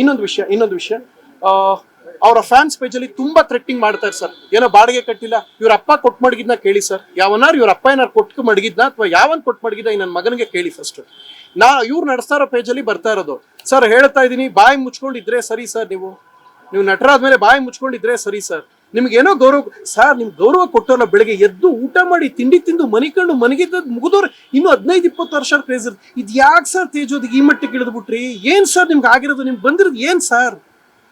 ಇನ್ನೊಂದು ವಿಷಯ ಇನ್ನೊಂದು ವಿಷಯ. ಅವರ ಫ್ಯಾನ್ಸ್ ಪೇಜಲ್ಲಿ ತುಂಬಾ ಥ್ರೆಟ್ಟಿಂಗ್ ಮಾಡ್ತಾರೆ ಸರ್ ಏನೋ ಬಾಡಿಗೆ ಕಟ್ಟಿಲ್ಲ, ಇವ್ರ ಅಪ್ಪ ಕೊಟ್ಟು ಮಡಗಿದ್ನ ಕೇಳಿ ಸರ್ ಯಾವನಾರು ಇವ್ರ ಅಪ್ಪ ಏನಾರು ಕೊಟ್ಟು ಮಡಗಿದ್ನ ಅಥವಾ ಯಾವನ್ ಕೊಟ್ಟು ಮಡಗಿದ ನನ್ನ ಮಗನಿಗೆ ಕೇಳಿ ಫಸ್ಟ್ ನಾ, ಇವ್ರು ನಡೆಸ್ತಾ ಇರೋ ಪೇಜಲ್ಲಿ ಬರ್ತಾ ಇರೋದು. ಸರ್ ಹೇಳ್ತಾ ಇದ್ದೀನಿ, ಬಾಯಿ ಮುಚ್ಕೊಂಡಿದ್ರೆ ಸರಿ ಸರ್ ನೀವು. ನೀವು ನಟರಾದ್ಮೇಲೆ ಬಾಯಿ ಮುಚ್ಕೊಂಡಿದ್ರೆ ಸರಿ ಸರ್ ನಿಮ್ಗೆ ಏನೋ ಗೌರವ ಸರ್, ನಿಮ್ಗೆ ಗೌರವ ಕೊಟ್ಟವಲ್ಲ ಬೆಳಗ್ಗೆ ಎದ್ದು ಊಟ ಮಾಡಿ, ತಿಂಡಿ ತಿಂದು ಮನಿಕೊಂಡು ಮನಗಿದ್ದ ಮುಗಿದವ್ರು ಇನ್ನು ಹದಿನೈದು, ಇಪ್ಪತ್ತು ವರ್ಷ ಕ್ರೇಜ್ ಇದು ಯಾಕೆ ಸರ್ ತೇಜೋದಿಗೆ ಈ ಮಟ್ಟಿಗೆ ಇಳಿದ್ಬಿಟ್ರಿ? ಏನ್ ಸರ್ ನಿಮ್ಗೆ ಆಗಿರೋದು? ನಿಮ್ಗೆ ಬಂದಿರೋದು ಏನ್ ಸರ್?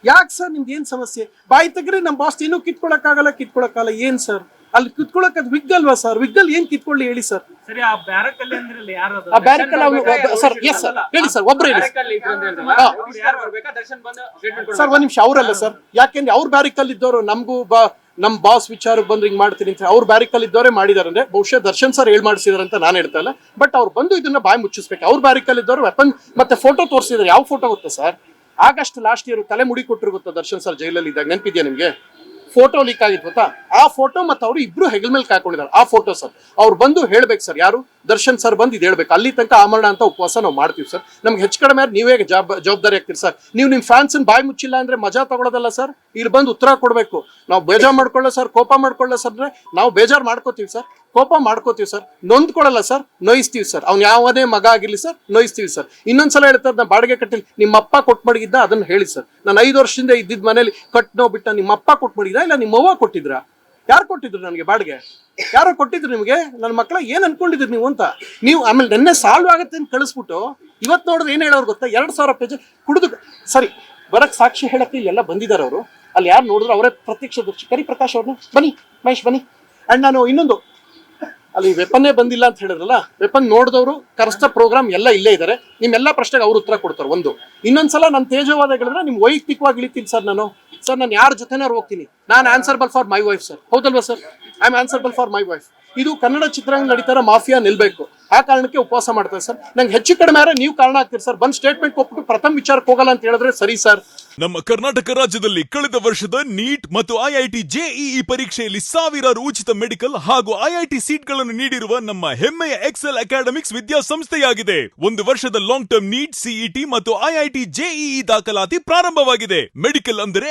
ಯಾಕೆ ಸರ್ ನಿಮ್ದು ಏನ್ ಸಮಸ್ಯೆ? ಬಾಯಿ ತೆಗ್ರೆ ನಮ್ಮ ಬಾಸ್ ಏನೂ ಕಿತ್ಕೊಳಕ್ಕಾಗಲ್ಲ ಕಿತ್ಕೊಳಕ್ಕಾಗಲ್ಲ. ಏನ್ ಸರ್? ಅಲ್ಲಿ ಕಿತ್ಕೊಳಕ್ ಅದು ವಿಗ್ ಅಲ್ವಾ ಸರ್ ವಿಗ್ಗಲ್ ಏನ್ ಕಿತ್ಕೊಳ್ಳಿ ಹೇಳಿ ಸರ್ ಸರಿ ಆ ಬ್ಯಾರಕ್ ಅಲ್ಲಿ ಅಂದ್ರಲ್ಲ ಯಾರು ಅದು? ಆ ಬ್ಯಾರಕ್ ಅಲ್ಲಿ ಅವ್ನು ದರ್ಶನ್ ಒಬ್ಬ- ಸರ್, sir. ಅಲ್ಲ. ಹೇಳಿ ಸರ್ ಒಬ್ರು ಹೇಳಿ. ಬ್ಯಾರಕ್ ಇದ್ರು ಅಂತ ಹೇಳಿದ್ರಲ್ಲ? ಹಾ. ಅವ್ರು ಯಾರು ಬರ್ಬೇಕಾ? ದರ್ಶನ್ ಬಂದು statement ಸರ್ ಒಂದ್ ನಿಮಿಷ ಅವ್ರಲ್ಲ ಸರ್ ಯಾಕೆಂದ್ರೆ ಅವ್ರ ಬ್ಯಾರಿಕಲ್ ಇದ್ದವರು ನಮಗೂ ಬಾ ನಮ್ ಬಾಸ್ ವಿಚಾರ ಬಂದ್ರೆ ಹಿಂಗ್ ಮಾಡ್ತೀನಿ ಅಂತ ಅವ್ರ ಬ್ಯಾರಿಕಲ್ ಇದ್ದವರೇ ಮಾಡಿದಾರೆ ಅಂದ್ರೆ ಬಹುಶಃ ದರ್ಶನ್ ಸರ್ ಹೇಳ್ ಮಾಡಿಸಿದಾರೆ ಅಂತ ನಾನು ಹೇಳ್ತಾ ಇಲ್ಲ ಬಟ್ ಅವ್ರು ಬಂದು ಇದನ್ನ ಬಾಯಿ ಮುಚ್ಚಿಸ್ಬೇಕು ಅವ್ರ ಬ್ಯಾರಿಕಲ್ ಇದ್ದವರು ವೆಪನ್ ಮತ್ತೆ ಫೋಟೋ ತೋರಿಸಿದ್ರೆ ಯಾವ ಫೋಟೋ ಗೊತ್ತಾ ಸರ್ ಆಗಸ್ಟ್ ಲಾಸ್ಟ್ ಇಯರ್ ತಲೆ ಮುಡಿ ಕೊಟ್ಟರು ಗೊತ್ತಾ ದರ್ಶನ್ ಸರ್ ಜೈಲಲ್ಲಿ ಇದ್ದಾಗ ನೆನಪಿದ್ಯಾ ನಿಮ್ಗೆ ಫೋಟೋ ಲೀಕ್ ಆಗಿತ್ತು ಗೊತ್ತಾ ಆ ಫೋಟೋ ಮತ್ತೆ ಅವರು ಇಬ್ರು ಹೆಗಲ್ ಮೇಲೆ ಕಾಯ್ಕೊಂಡಿದ್ದಾರೆ. ಆ ಫೋಟೋ ಸರ್. ಅವ್ರು ಬಂದು ಹೇಳ್ಬೇಕು ಸರ್, ಯಾರು? ದರ್ಶನ್ ಸರ್ ಬಂದು ಇದು ಹೇಳ್ಬೇಕು. ಅಲ್ಲಿ ತನಕ ಆಮರಣ ಅಂತ ಉಪವಾಸ ನಾವು ಮಾಡ್ತೀವಿ ಸರ್. ನಮ್ಗೆ ಹೆಚ್ಚು ಕಡಿಮೆ ನೀವೇ ಜಾಬ್ ಜವಾಬ್ದಾರಿ ಆಗ್ತೀರಿ ಸರ್. ನೀವು ನಿಮ್ಮ ಫ್ಯಾನ್ಸ್ ಬಾಯಿ ಮುಚ್ಚಿಲ್ಲ ಅಂದ್ರೆ ಮಜಾ ತಗೊಳ್ಳೋದಲ್ಲ ಸರ್. ಇಲ್ಲಿ ಬಂದು ಉತ್ತರ ಕೊಡಬೇಕು. ನಾವು ಬೇಜಾರು ಮಾಡ್ಕೊಳ್ಳೋ ಸರ್, ಕೋಪ ಮಾಡ್ಕೊಳ್ಳೋ ಸರ್ ಅಂದ್ರೆ ನಾವು ಬೇಜಾರ್ ಮಾಡ್ಕೋತೀವಿ ಸರ್. ಕೋಪ ಮಾಡ್ಕೋತೀವಿ ಸರ್. ನೊಂದ್ಕೊಳ್ಳಲ್ಲ ಸರ್, ನೋಯಿಸ್ತೀವಿ ಸರ್. ಅವ್ನು ಯಾವುದೇ ಮಗ ಆಗಿರ್ಲಿ ಸರ್, ನೋಯಿಸ್ತೀವಿ ಸರ್. ಇನ್ನೊಂದ್ಸಲ ಹೇಳ್ತಾರೆ, ನಾ ಬಾಡಿಗೆ ಕಟ್ಟಿಲ್ಲ. ನಿಮ್ಮ ಅಪ್ಪ ಕೊಟ್ಟು ಮಡಗಿದ್ದ ಅದನ್ನ ಹೇಳಿ ಸರ್. ನಾನು ಐದು ವರ್ಷದಿಂದ ಇದ್ದಿದ್ದ ಮನೇಲಿ ಕಟ್ನೋ ಬಿಟ್ಟ ನಿಮ್ಮ ಅಪ್ಪ ಕೊಟ್ಟು ಇಲ್ಲ ನಿಮ್ಮ ಅವ್ವ ಕೊಟ್ಟಿದ್ರಾ? ಯಾರು ಕೊಟ್ಟಿದ್ರು ನನಗೆ ಬಾಡಿಗೆ? ಯಾರೋ ಕೊಟ್ಟಿದ್ರು ನಿಮಗೆ? ನನ್ನ ಮಕ್ಕಳ ಏನ್ ಅನ್ಕೊಂಡಿದ್ರಿ ನೀವು ಅಂತ? ನೀವು ಆಮೇಲೆ ನೆನ್ನೆ ಸಾಲ್ವ್ ಆಗುತ್ತೆ ಅಂತ ಕಳಿಸ್ಬಿಟ್ಟು ಇವತ್ತು ನೋಡಿದ್ರೆ ಏನ್ ಹೇಳೋರು ಗೊತ್ತಾ? ಎರಡು ಸಾವಿರ ಪೇಜ್ ಕುಡಿದು ಸರಿ, ಬರಕ್ ಸಾಕ್ಷಿ ಹೇಳಕ್ಕೆ ಇಲ್ಲೆಲ್ಲ ಬಂದಿದ್ದಾರೆ ಅವರು. ಅಲ್ಲಿ ಯಾರು ನೋಡಿದ್ರು ಅವರೇ ಪ್ರತ್ಯಕ್ಷ ದರ್ಶಿ ಕರಿ ಪ್ರಕಾಶ್ ಅವ್ರನ್ನ ಬನ್ನಿ, ಮಹೇಶ್ ಬನ್ನಿ. ಅಂಡ್ ನಾನು ಇನ್ನೊಂದು. ಅಲ್ಲಿ ವೆಪನ್ನೇ ಬಂದಿಲ್ಲ ಅಂತ ಹೇಳಿದ್ರಲ್ಲ ವೆಪನ್ ನೋಡಿದವರು ಕರೆಸ್ತ ಪ್ರೋಗ್ರಾಮ್ ಎಲ್ಲ ಇಲ್ಲೇ ಇದ್ದಾರೆ ನಿಮ್ಮೆಲ್ಲ ಪ್ರಶ್ನೆಗೆ ಅವ್ರು ಉತ್ತರ ಕೊಡ್ತಾರೆ, ಒಂದು. ಇನ್ನೊಂದ್ಸಲ ನಾನು ತೇಜವಾದ ಹೇಳಿದ್ರೆ ನಿಮ್ಗೆ ವೈಯಕ್ತಿಕವಾಗಿ ಇಳಿತೀನಿ ಸರ್ ನಾನು. ಸರ್ ನಾನು ಯಾರ ಜೊತೆನಾರು ಹೋಗ್ತೀನಿ. ನಾನು answerable for my wife sir ಹೌದಲ್ವಾ sir I am answerable for my wife ಇದು ಕನ್ನಡ ಚಿತ್ರರಂಗ ನಡೀತಾರ ಮಾಫಿಯಾ ನಿಲ್ಬೇಕು. ಆ ಕಾರಣಕ್ಕೆ ಉಪವಾಸ ಮಾಡ್ತಾರೆ ಸರ್ ನಂಗೆ ಹೆಚ್ಚು ಕಡಿಮೆ ಆದ್ರೆ ನೀವು ಕಾರಣ ಆಗ್ತೀರಿ ಸರ್ ಬಂದ್ ಸ್ಟೇಟ್ಮೆಂಟ್ ಕೊಟ್ಬಿಟ್ಟು ಪ್ರಥಮ ವಿಚಾರಕ್ಕೆ ಹೋಗಲ್ಲ ಅಂತ ಹೇಳಿದ್ರೆ ಸರಿ ಸರ್ ನಮ್ಮ ಕರ್ನಾಟಕ ರಾಜ್ಯದಲ್ಲಿ ಕಳೆದ ವರ್ಷದ ನೀಟ್ ಮತ್ತು ಐಐಟಿ ಜೆಇಇ ಪರೀಕ್ಷೆಯಲ್ಲಿ ಸಾವಿರಾರು ಉಚಿತ ಮೆಡಿಕಲ್ ಹಾಗೂ ಐಐಟಿ ಸೀಟ್ಗಳನ್ನು ನೀಡಿರುವ ನಮ್ಮ ಹೆಮ್ಮೆಯ ಎಕ್ಸೆಲ್ ಅಕಾಡೆಮಿಕ್ಸ್ ವಿದ್ಯಾಸಂಸ್ಥೆಯಾಗಿದೆ. ಒಂದು ವರ್ಷದ ಲಾಂಗ್ ಟರ್ಮ್ ನೀಟ್ ಸಿಇಟಿ ಮತ್ತು ಐಐಟಿ ಜೆಇಇ ದಾಖಲಾತಿ ಪ್ರಾರಂಭವಾಗಿದೆ. ಮೆಡಿಕಲ್ ಅಂದರೆ